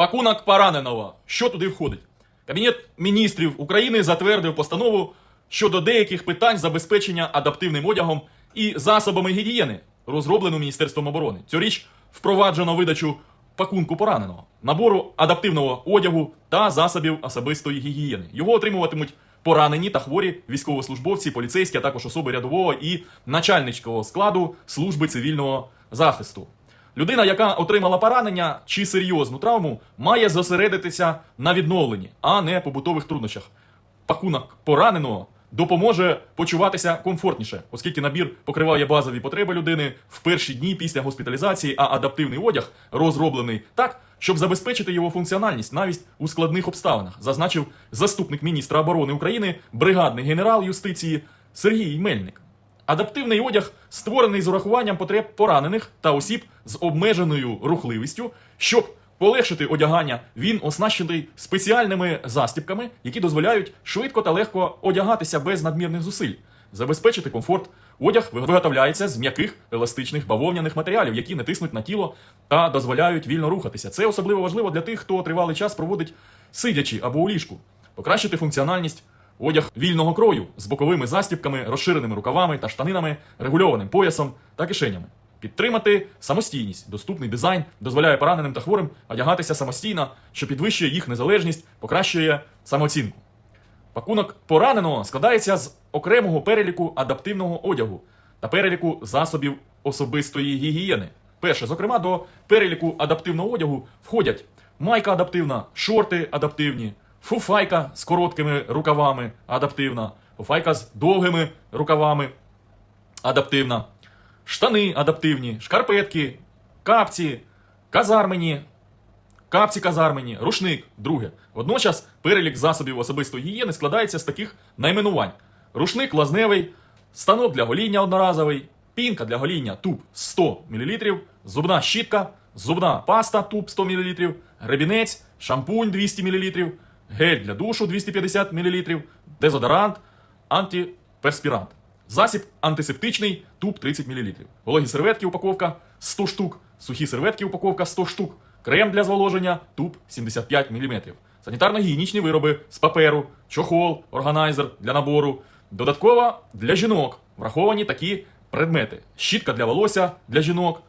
Пакунок пораненого. Що туди входить? Кабінет міністрів України затвердив постанову щодо деяких питань забезпечення адаптивним одягом і засобами гігієни, розроблену Міністерством оборони. Цьогоріч впроваджено видачу пакунку пораненого, набору адаптивного одягу та засобів особистої гігієни. Його отримуватимуть поранені та хворі військовослужбовці, поліцейські, а також особи рядового і начальницького складу служби цивільного захисту. Людина, яка отримала поранення чи серйозну травму, має зосередитися на відновленні, а не побутових труднощах. Пакунок пораненого допоможе почуватися комфортніше, оскільки набір покриває базові потреби людини в перші дні після госпіталізації, а адаптивний одяг розроблений так, щоб забезпечити його функціональність навіть у складних обставинах, зазначив заступник міністра оборони України, бригадний генерал юстиції Сергій Мельник. Адаптивний одяг створений з урахуванням потреб поранених та осіб з обмеженою рухливістю, щоб полегшити одягання, він оснащений спеціальними застібками, які дозволяють швидко та легко одягатися без надмірних зусиль, забезпечити комфорт. Одяг виготовляється з м'яких еластичних бавовняних матеріалів, які не тиснуть на тіло та дозволяють вільно рухатися. Це особливо важливо для тих, хто тривалий час проводить сидячи або у ліжку, покращити функціональність. Одяг вільного крою з боковими застібками, розширеними рукавами та штанинами, регульованим поясом та кишенями. Підтримати самостійність. Доступний дизайн дозволяє пораненим та хворим одягатися самостійно, що підвищує їх незалежність, покращує самооцінку. Пакунок пораненого складається з окремого переліку адаптивного одягу та переліку засобів особистої гігієни. Перше, зокрема, до переліку адаптивного одягу входять майка адаптивна, шорти адаптивні, фуфайка з короткими рукавами адаптивна, фуфайка з довгими рукавами адаптивна, штани адаптивні, шкарпетки, капці, казармені, Капці казармені, рушник, друге. Водночас перелік засобів особистої гігієни складається з таких найменувань: рушник лазневий, станок для гоління одноразовий, пінка для гоління туб 100 мл, зубна щітка, зубна паста туб 100 мл, гребінець, шампунь 200 мл, гель для душу 250 мл, дезодорант, антиперспірант. Засіб антисептичний туб 30 мл. Вологі серветки упаковка 100 штук, сухі серветки упаковка 100 штук, крем для зволоження туб 75 мм. Санітарно-гігієнічні вироби з паперу, чохол, органайзер для набору. Додатково для жінок враховані такі предмети: щітка для волосся для жінок,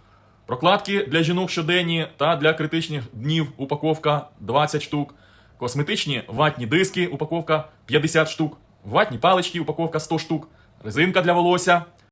прокладки для жінок щоденні та для критичних днів упаковка 20 штук, косметичні ватні диски упаковка 50 штук, ватні палички упаковка 100 штук, резинка для волосся